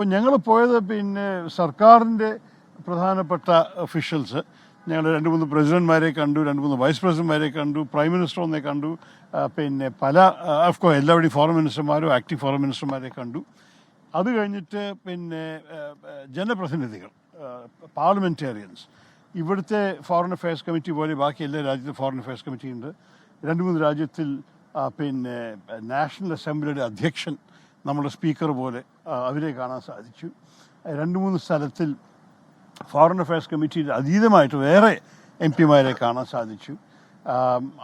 അപ്പോൾ ഞങ്ങൾ പോയത് പിന്നെ സർക്കാരിന്റെ പ്രധാനപ്പെട്ട ഒഫീഷ്യൽസ് ഞങ്ങൾ രണ്ട് മൂന്ന് പ്രസിഡന്റ്മാരെ കണ്ടു രണ്ട് മൂന്ന് വൈസ് പ്രസിഡന്റ്മാരെ കണ്ടു പ്രൈം മിനിസ്റ്റർ ഒന്നെ കണ്ടു പിന്നെ പല അഫ്കോ എല്ലാവരുടെയും ഫോറിൻ മിനിസ്റ്റർമാരും ആക്റ്റീവ് ഫോറിൻ മിനിസ്റ്റർമാരെ കണ്ടു. അത് കഴിഞ്ഞിട്ട് പിന്നെ ജനപ്രതിനിധികൾ പാർലമെന്റേറിയൻസ് ഇവിടുത്തെ ഫോറിൻ അഫയേഴ്സ് കമ്മിറ്റി പോലെ ബാക്കി എല്ലാ രാജ്യത്തും ഫോറിൻ അഫയേഴ്സ് കമ്മിറ്റി ഉണ്ട്. രണ്ട് മൂന്ന് രാജ്യത്തിൽ പിന്നെ നാഷണൽ അസംബ്ലിയുടെ അധ്യക്ഷൻ നമ്മുടെ സ്പീക്കർ പോലെ അവരെ കാണാൻ സാധിച്ചു. രണ്ട് മൂന്ന് സ്ഥലത്തിൽ ഫോറിൻ അഫയേഴ്സ് കമ്മിറ്റിയിൽ അതീതമായിട്ട് വേറെ എം പിമാരെ കാണാൻ സാധിച്ചു.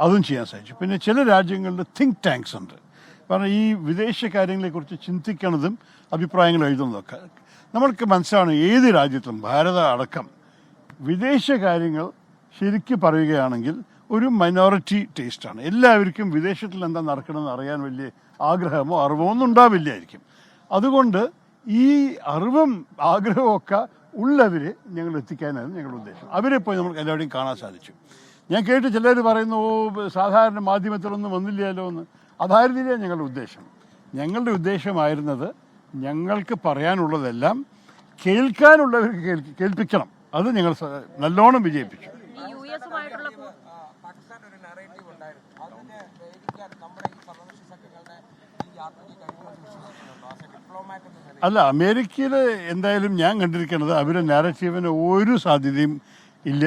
അതും ചെയ്യാൻ സാധിച്ചു. പിന്നെ ചില രാജ്യങ്ങളിൽ തിങ്ക് ടാങ്ക്സ് ഉണ്ട്. കാരണം ഈ വിദേശ കാര്യങ്ങളെക്കുറിച്ച് ചിന്തിക്കുന്നതും അഭിപ്രായങ്ങൾ എഴുതുന്നതൊക്കെ. നമ്മൾക്ക് മനസ്സിലാണ് ഏത് രാജ്യത്തും ഭാരത അടക്കം വിദേശ കാര്യങ്ങൾ ശരിക്കും പറയുകയാണെങ്കിൽ ഒരു മൈനോറിറ്റി ടേസ്റ്റാണ് എല്ലാവർക്കും വിദേശത്തിൽ എന്താ നടക്കണമെന്ന് അറിയാൻ വലിയ ആഗ്രഹമോ അറിവോ ഒന്നും ഉണ്ടാവില്ലായിരിക്കും. അതുകൊണ്ട് ഈ അറിവും ആഗ്രഹവും ഒക്കെ ഉള്ളവരെ ഞങ്ങൾ എത്തിക്കാനായിരുന്നു ഞങ്ങളുടെ ഉദ്ദേശം. അവരെ പോയി നമുക്ക് എല്ലാവരുടെയും കാണാൻ സാധിച്ചു. ഞാൻ കേട്ട് ചിലർ പറയുന്നു ഓ സാധാരണ മാധ്യമത്തിലൊന്നും വന്നില്ലല്ലോ എന്ന്. അതായിരുന്നില്ല ഞങ്ങളുടെ ഉദ്ദേശം. ഞങ്ങളുടെ ഉദ്ദേശമായിരുന്നത് ഞങ്ങൾക്ക് പറയാനുള്ളതെല്ലാം കേൾക്കാനുള്ളവർക്ക് കേൾപ്പി- കേൾപ്പിക്കണം. അത് ഞങ്ങൾ നല്ലോണം വിജയിപ്പിച്ചു. അല്ല അമേരിക്കയിൽ എന്തായാലും ഞാൻ കണ്ടിരിക്കുന്നത് അവരുടെ നാരറ്റീവിന് ഒരു സാധ്യതയും ഇല്ല.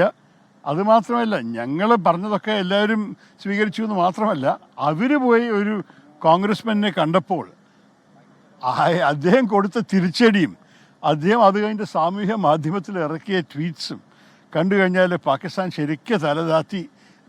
അതുമാത്രമല്ല ഞങ്ങൾ പറഞ്ഞതൊക്കെ എല്ലാവരും സ്വീകരിച്ചു എന്ന് മാത്രമല്ല അവർ പോയി ഒരു കോൺഗ്രസ്മാനെ കണ്ടപ്പോൾ അദ്ദേഹം കൊടുത്ത തിരിച്ചടിയും അദ്ദേഹം അത് കഴിഞ്ഞ് സാമൂഹ്യ മാധ്യമത്തിൽ ഇറക്കിയ ട്വീറ്റ്സും കണ്ടു കഴിഞ്ഞാൽ പാകിസ്ഥാൻ ശരിക്കും തലതാത്തി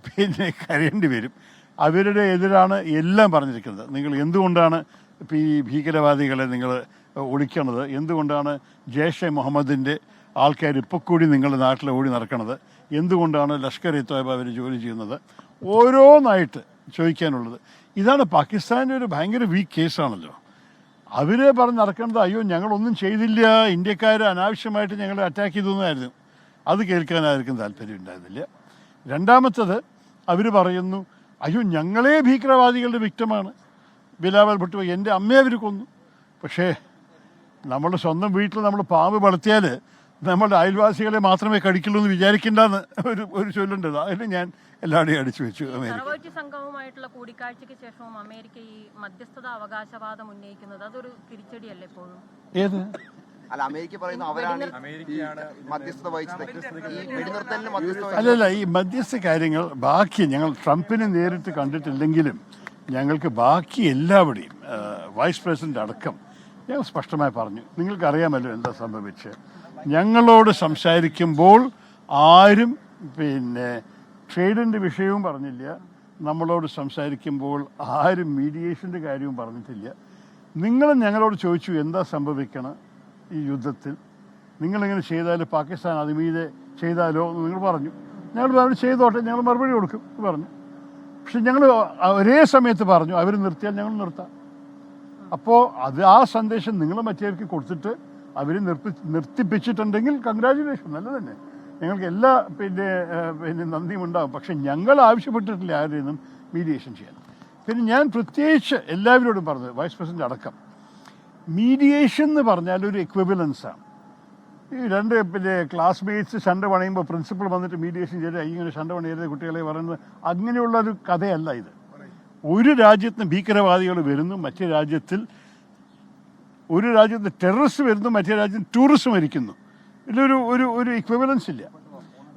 പിന്നെ കരയേണ്ടി വരും. അവരുടെ എതിരാണ് എല്ലാം പറഞ്ഞിരിക്കുന്നത്. നിങ്ങൾ എന്തുകൊണ്ടാണ് ഇപ്പം ഈ ഭീകരവാദികളെ നിങ്ങൾ ഒളിക്കണത്? എന്തുകൊണ്ടാണ് ജയ്ഷെ മുഹമ്മദിന്റെ ആൾക്കാർ ഇപ്പോൾ കൂടി നിങ്ങളുടെ നാട്ടിൽ ഓടി നടക്കണത്? എന്തുകൊണ്ടാണ് ലഷ്കർ ഇ തോയബ അവർ ജോലി ചെയ്യുന്നത്? ഓരോന്നായിട്ട് ചോദിക്കാനുള്ളത്. ഇതാണ് പാകിസ്ഥാന്റെ ഒരു ഭയങ്കര വീക്ക് കേസാണല്ലോ അവരെ പറഞ്ഞ് നടക്കേണ്ടത് അയ്യോ ഞങ്ങളൊന്നും ചെയ്തില്ല. ഇന്ത്യക്കാർ അനാവശ്യമായിട്ട് ഞങ്ങളെ അറ്റാക്ക് ചെയ്തു എന്നായിരുന്നു. അത് കേൾക്കാനായിരിക്കും താല്പര്യം ഉണ്ടായിരുന്നില്ല. രണ്ടാമത്തത് അവർ പറയുന്നു അയ്യോ ഞങ്ങളെ ഭീകരവാദികളുടെ വിക്റ്റമാണ് ബിലാവൽ ഭട്ട് എന്റെ അമ്മയെ അവർ കൊന്നു. പക്ഷേ നമ്മുടെ സ്വന്തം വീട്ടിൽ നമ്മൾ പാമ്പ് വളർത്തിയാൽ നമ്മളുടെ അയൽവാസികളെ മാത്രമേ കടിക്കുള്ളൂ എന്ന് വിചാരിക്കേണ്ടെന്ന് ഒരു ഒരു ചൊല്ലുണ്ട്. അതിന് ഞാൻ എല്ലാവരുടെയും അടിച്ചു വെച്ചു അമേരിക്ക. സംഘവുമായിട്ടുള്ള കൂടിക്കാഴ്ചയ്ക്ക് ശേഷവും അമേരിക്ക ഈ മധ്യസ്ഥത അവകാശവാദം ഉന്നയിക്കുന്നത് അതൊരു തിരിച്ചടിയല്ലേ ഇപ്പോഴും? ഏത്? അല്ല അമേരിക്ക പറയുന്നു അവരാണ് ഈ മധ്യസ്ഥത വഹിച്ചത്. ഈ വെടിനിർത്തലിന് മധ്യസ്ഥ അല്ലല്ല ഈ മധ്യസ്ഥ കാര്യങ്ങൾ ബാക്കി ഞങ്ങൾ ട്രംപിനെ നേരിട്ട് കണ്ടിട്ടില്ലെങ്കിലും ഞങ്ങൾക്ക് ബാക്കി എല്ലാവിടെയും വൈസ് പ്രസിഡന്റ് അടക്കം ഞങ്ങൾ സ്പഷ്ടമായി പറഞ്ഞു. നിങ്ങൾക്ക് അറിയാമല്ലോ എന്താ സംഭവിച്ച് ഞങ്ങളോട് സംസാരിക്കുമ്പോൾ ആരും പിന്നെ ട്രേഡിന്റെ വിഷയവും പറഞ്ഞില്ല. നമ്മളോട് സംസാരിക്കുമ്പോൾ ആരും മീഡിയേഷന്റെ കാര്യവും പറഞ്ഞിട്ടില്ല. നിങ്ങളും ഞങ്ങളോട് ചോദിച്ചു എന്താ സംഭവിക്കണം? ഈ യുദ്ധത്തിൽ നിങ്ങളിങ്ങനെ ചെയ്താൽ പാകിസ്ഥാൻ അതിമീതെ ചെയ്താലോ എന്ന് നിങ്ങൾ പറഞ്ഞു. ഞങ്ങൾ അവർ ചെയ്തോട്ടെ ഞങ്ങൾ മറുപടി കൊടുക്കും എന്ന് പറഞ്ഞു. പക്ഷെ ഞങ്ങൾ ഒരേ സമയത്ത് പറഞ്ഞു അവർ നിർത്തിയാൽ ഞങ്ങൾ നിർത്താം. അപ്പോൾ അത് ആ സന്ദേശം നിങ്ങൾ മറ്റേവർക്ക് കൊടുത്തിട്ട് അവർ നിർത്തി നിർത്തിപ്പിച്ചിട്ടുണ്ടെങ്കിൽ കൺഗ്രാജുലേഷൻ നല്ല തന്നെ. ഞങ്ങൾക്ക് എല്ലാ പിന്നെ പിന്നെ നന്ദിയും ഉണ്ടാകും പക്ഷെ ഞങ്ങൾ ആവശ്യപ്പെട്ടിട്ടില്ല ആരുടെ മീഡിയേഷൻ ചെയ്യാൻ. പിന്നെ ഞാൻ പ്രത്യേകിച്ച് എല്ലാവരോടും പറഞ്ഞത് വൈസ് പ്രസിഡന്റ് അടക്കം മീഡിയേഷൻ എന്ന് പറഞ്ഞാൽ ഒരു എക്വിബിലൻസാണ് ഈ രണ്ട് പിന്നെ ക്ലാസ്മേറ്റ്സ് ശണ്ട പണയുമ്പോൾ പ്രിൻസിപ്പൾ വന്നിട്ട് മീഡിയേഷൻ ചെയ്ത് ഇങ്ങനെ ശണ്ട പണിയരുത് കുട്ടികളെ പറയുന്നത് അങ്ങനെയുള്ള ഒരു കഥയല്ല ഇത്. ഒരു രാജ്യത്ത് ഭീകരവാദികൾ വരുന്നു മറ്റേ രാജ്യത്തിൽ ഒരു രാജ്യത്ത് ടെററിസ്റ്റ് വരുന്നു മറ്റേ രാജ്യത്ത് ടൂറിസം മരിക്കുന്നു. ഇതിലൊരു ഒരു ഒരു ഇക്വിബലൻസ് ഇല്ല.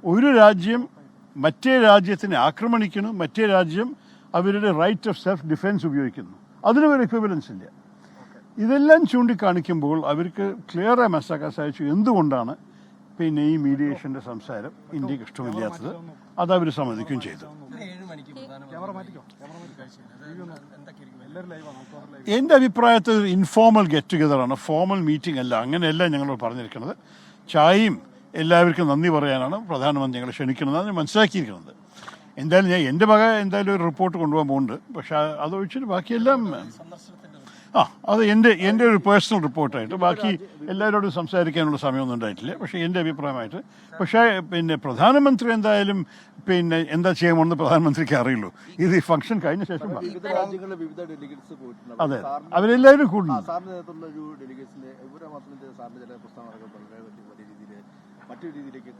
ഒരു രാജ്യം മറ്റേ രാജ്യത്തിനെ ആക്രമണിക്കുന്നു മറ്റേ രാജ്യം അവരുടെ റൈറ്റ് ഓഫ് സെൽഫ് ഡിഫെൻസ് ഉപയോഗിക്കുന്നു. അതിനും ഒരു ഇക്വിബലൻസ് ഇല്ല. ഇതെല്ലാം ചൂണ്ടിക്കാണിക്കുമ്പോൾ അവർക്ക് ക്ലിയറായി മനസ്സിലാക്കാൻ സാധിച്ചു എന്തുകൊണ്ടാണ് പിന്നെ ഈ മീഡിയേഷന്റെ സംസാരം ഇന്ത്യയ്ക്ക് ഇഷ്ടമില്ലാത്തത്. അത് അവർ സമ്മതിക്കുകയും ചെയ്തു. എന്റെ അഭിപ്രായത്തിൽ ഇൻഫോർമൽ ഗെറ്റ് ടുഗദറാണ് ഫോർമൽ മീറ്റിംഗ് അല്ല. അങ്ങനെയല്ല ഞങ്ങൾ പറഞ്ഞിരിക്കുന്നത്. ചായയും എല്ലാവർക്കും നന്ദി പറയാനാണ് പ്രധാനമന്ത്രി ഞങ്ങളെ ക്ഷണിക്കുന്നത് ഞാൻ മനസ്സിലാക്കിയിരിക്കുന്നത്. എന്തായാലും ഞാൻ എന്റെ വക എന്തായാലും ഒരു റിപ്പോർട്ട് കൊണ്ടുപോകാൻ പോകുന്നുണ്ട്. പക്ഷേ അതൊഴിച്ചിട്ട് ബാക്കിയെല്ലാം ആ അത് എന്റെ എന്റെ ഒരു പേഴ്സണൽ റിപ്പോർട്ടായിട്ട് ബാക്കി എല്ലാവരോടും സംസാരിക്കാനുള്ള സമയമൊന്നും ഉണ്ടായിട്ടില്ല. പക്ഷേ എന്റെ അഭിപ്രായമായിട്ട് പക്ഷേ പിന്നെ പ്രധാനമന്ത്രി എന്തായാലും പിന്നെ എന്താ ചെയ്യണമെന്ന് പ്രധാനമന്ത്രിക്ക് അറിയുള്ളൂ. ഇത് ഈ ഫംഗ്ഷൻ കഴിഞ്ഞ ശേഷം അതെ അവരെല്ലാവരും കൂടുന്നു മറ്റൊരു രീതിയിലേക്ക്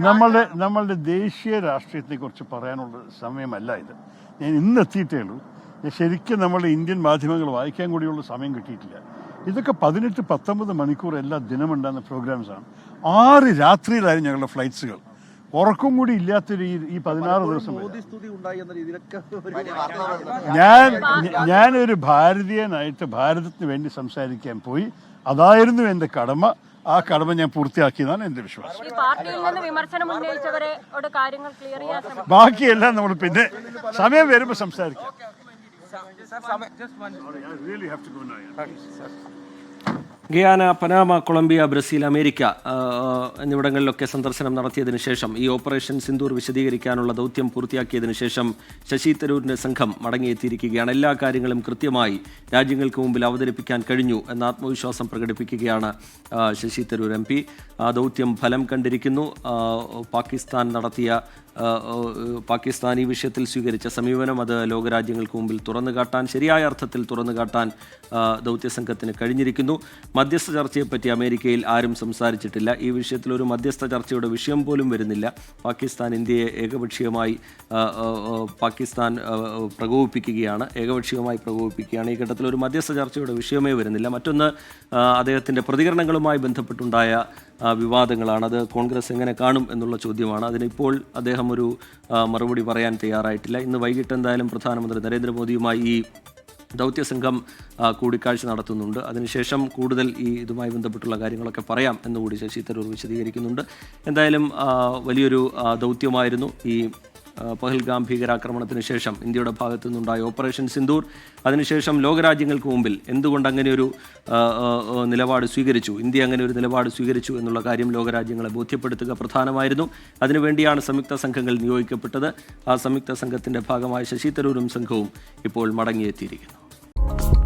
നമ്മളുടെ നമ്മളുടെ ദേശീയ രാഷ്ട്രീയത്തെ കുറിച്ച് പറയാനുള്ള സമയമല്ല ഇത്. ഞാൻ ഇന്ന് എത്തിയിട്ടേ ഉള്ളൂ ഞാൻ ശരിക്കും നമ്മുടെ ഇന്ത്യൻ മാധ്യമങ്ങൾ വായിക്കാൻ കൂടിയുള്ള സമയം കിട്ടിയിട്ടില്ല. ഇതൊക്കെ പതിനെട്ട് പത്തൊമ്പത് മണിക്കൂർ എല്ലാ ദിനമുണ്ടാകുന്ന പ്രോഗ്രാംസാണ് ആറ് രാത്രിയിലായിരുന്നു ഞങ്ങളുടെ ഫ്ലൈറ്റ്സുകൾ ഉറക്കം കൂടി ഇല്ലാത്ത ഈ ഈ പതിനാറ് ദിവസം സ്തുതി ഉണ്ടായി എന്ന രീതിയിലൊക്കെ ഒരു വലിയ ഞാൻ ഞാനൊരു ഭാരതീയനായിട്ട് ഭാരതത്തിന് വേണ്ടി സംസാരിക്കാൻ പോയി. അതായിരുന്നു എന്റെ കടമ. ആ കടമ ഞാൻ പൂർത്തിയാക്കിയതാണ് എന്റെ വിശ്വാസം. ഈ പാർട്ടിയിൽ നിന്ന് വിമർശനം ഉന്നയിച്ചവരോട് കാര്യങ്ങൾ ക്ലിയർ ചെയ്യാൻ ശ്രമിക്കും. ബാക്കിയെല്ലാം നമ്മൾ പിന്നെ സമയം വരുമ്പോൾ സംസാരിക്കാം. Guyana Panama Colombia Brazil America എന്നിവിടങ്ങളിലൊക്കെ സന്ദർശനം നടത്തിയതിനു ശേഷം ഈ ഓപ്പറേഷൻ സിന്ദൂർ വിശദീകരിക്കാനുള്ള ദൗത്യം പൂർത്തിയാക്കിയതിനു ശേഷം ശശി തരൂരിന്റെ സംഘം മടങ്ങിയെത്തിയിരിക്കുകയാണ്. എല്ലാ കാര്യങ്ങളും കൃത്യമായി രാജ്യങ്ങൾക്ക് മുമ്പിൽ അവതരിപ്പിക്കാൻ കഴിഞ്ഞു എന്ന ആത്മവിശ്വാസം പ്രകടിപ്പിക്കുകയാണ് ശശി തരൂർ എം പി. ദൗത്യം ഫലം കണ്ടിരിക്കുന്നു. പാകിസ്ഥാൻ നടത്തിയ പാകിസ്ഥാൻ ഈ വിഷയത്തിൽ സ്വീകരിച്ച സമീപനം അത് ലോകരാജ്യങ്ങൾക്ക് മുമ്പിൽ തുറന്നു കാട്ടാൻ ശരിയായ അർത്ഥത്തിൽ തുറന്നു കാട്ടാൻ ദൗത്യസംഘത്തിന് കഴിഞ്ഞിരിക്കുന്നു. മധ്യസ്ഥ ചർച്ചയെപ്പറ്റി അമേരിക്കയിൽ ആരും സംസാരിച്ചിട്ടില്ല. ഈ വിഷയത്തിൽ ഒരു മധ്യസ്ഥ ചർച്ചയുടെ വിഷയം പോലും വരുന്നില്ല. പാകിസ്ഥാൻ ഇന്ത്യയെ ഏകപക്ഷീയമായി പാകിസ്ഥാൻ പ്രകോപിപ്പിക്കുകയാണ്. ഏകപക്ഷീയമായി പ്രകോപിപ്പിക്കുകയാണ്. ഈ ഘട്ടത്തിൽ ഒരു മധ്യസ്ഥ ചർച്ചയുടെ വിഷയമേ വരുന്നില്ല. മറ്റൊന്ന് അദ്ദേഹത്തിന്റെ പ്രതികരണങ്ങളുമായി ബന്ധപ്പെട്ടുണ്ടായ വിവാദങ്ങളാണ്. അത് കോൺഗ്രസ് എങ്ങനെ കാണും എന്നുള്ള ചോദ്യമാണ്. അതിനിപ്പോൾ അദ്ദേഹം ഒരു മറുപടി പറയാൻ തയ്യാറായിട്ടില്ല. ഇന്ന് വൈകിട്ട് എന്തായാലും പ്രധാനമന്ത്രി നരേന്ദ്രമോദിയുമായി ഈ ദൗത്യ സംഘം കൂടിക്കാഴ്ച നടത്തുന്നുണ്ട്. അതിനുശേഷം കൂടുതൽ ഈ ഇതുമായി ബന്ധപ്പെട്ടുള്ള കാര്യങ്ങളൊക്കെ പറയാം എന്നുകൂടി ശശി തരൂർ വിശദീകരിക്കുന്നുണ്ട്. എന്തായാലും വലിയൊരു ദൗത്യമായിരുന്നു ഈ പഹൽഗാം ഭീകരാക്രമണത്തിന് ശേഷം ഇന്ത്യയുടെ ഭാഗത്തു നിന്നുണ്ടായ ഓപ്പറേഷൻ സിന്ദൂർ. അതിനുശേഷം ലോകരാജ്യങ്ങൾക്ക് മുമ്പിൽ എന്തുകൊണ്ട് അങ്ങനെ ഒരു നിലപാട് സ്വീകരിച്ചു? ഇന്ത്യ അങ്ങനെ ഒരു നിലപാട് സ്വീകരിച്ചു എന്നുള്ള കാര്യം ലോകരാജ്യങ്ങളെ ബോധ്യപ്പെടുത്തുക പ്രധാനമായിരുന്നു. അതിനുവേണ്ടിയാണ് സംയുക്ത സംഘങ്ങൾ നിയോഗിക്കപ്പെട്ടത്. ആ സംയുക്ത സംഘത്തിന്റെ ഭാഗമായ ശശി തരൂരും സംഘവും ഇപ്പോൾ മടങ്ങിയെത്തിയിരിക്കുന്നു.